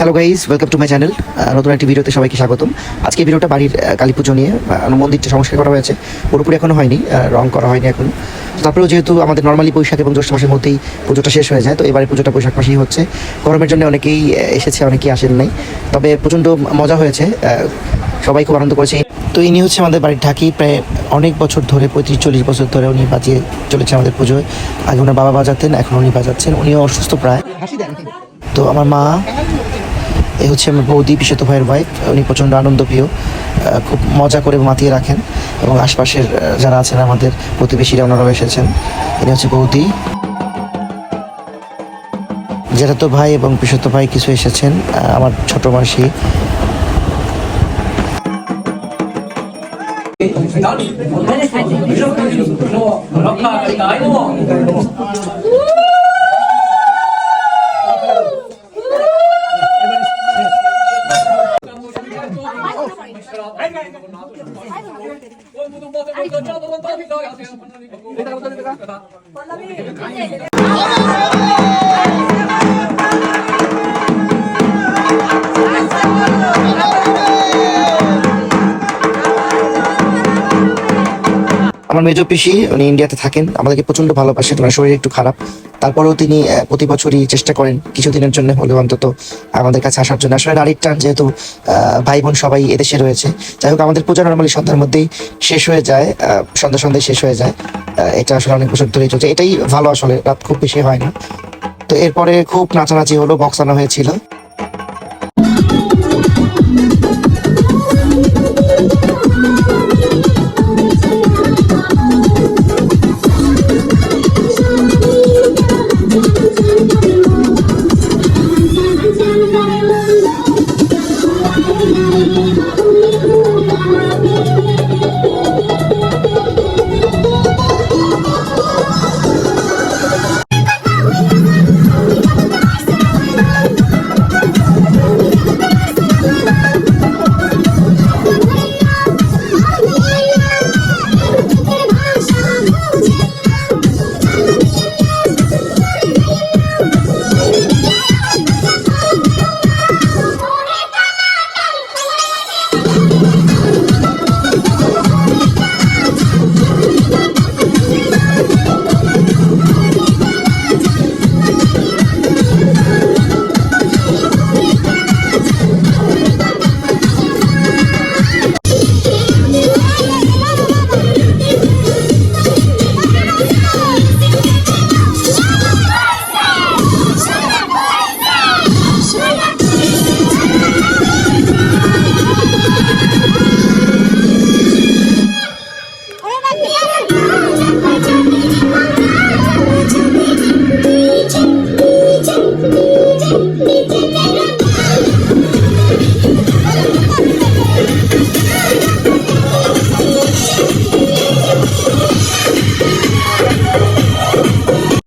Hello guys welcome to my channel নতুন একটি ভিডিওতে সবাইকে স্বাগতম। আজকে ভিডিওটা বাড়ির কালী পুজো নিয়ে মন্দিরটা সংস্কার করা হয়েছে। পুরোপুরি এখনও হয়নি রং করা হয়নি এখন। তারপরেও যেহেতু আমাদের নর্মালি বৈশাখ এবং জ্যৈষ্ঠ মাসের মধ্যেই পুজোটা শেষ হয়ে যায়, তো এবারে পুজোটা বৈশাখ মাসেই হচ্ছে। গরমের জন্য অনেকেই এসেছে, অনেকেই আসেন নাই। তবে প্রচণ্ড মজা হয়েছে সবাই খুব আনন্দ করেছে। তো ইনি হচ্ছে আমাদের বাড়ির ঢাকি, প্রায় অনেক বছর ধরে, পঁয়ত্রিশ, চল্লিশ বছর ধরে উনি বাজিয়ে চলেছে আমাদের পুজোয়। আগে ওনার বাবা বাজাতেন, এখন উনি বাজাচ্ছেন। উনিও অসুস্থ প্রায়। তো আমার মা এ হচ্ছে আমার বৌদি বিশ্বত ভাইয়ের ওয়াইফ উনি প্রচণ্ড আনন্দ প্রিয় খুব মজা করে মাতিয়ে রাখেন। এবং আশপাশের যারা আছেন আমাদের প্রতিবেশীরা, ওনারাও এসেছেন। ইনি হচ্ছে বৌদি। জেঠাতো ভাই এবং পিসত ভাই কিছু এসেছেন আমার ছোট মাসি। ਉਹ ਮੁੰਡਾ ਬਹੁਤ ਬਹੁਤ ਚਾਹ ਦੋ ਤਾਂ ਵੀ ਲਾਇਆ ਸੀ ਉਹਨਾਂ ਦੀ ਪੱਲਾ ਵੀ আমার মেজো পিসি, উনি ইন্ডিয়াতে থাকেন, আমাদেরকে প্রচণ্ড ভালোবাসেন ওনার শরীর একটু খারাপ। তারপরেও তিনি প্রতি বছরই চেষ্টা করেন কিছুদিনের জন্য হলেও অন্তত আমাদের কাছে আসার জন্য। আসলে নারীর টান যেহেতু ভাই বোন সবাই এদেশে রয়েছে, যাই হোক, আমাদের পূজা নর্মালি সন্ধ্যার মধ্যেই শেষ হয়ে যায় সন্ধ্যা সন্ধ্যায় শেষ হয়ে যায়। এটা আসলে অনেক বছর ধরেই চলছে। এটাই ভালো আসলে, রাত খুব বেশি হয় না। তো এরপরে খুব নাচানাচি হলো বক্স আনা হয়েছিল।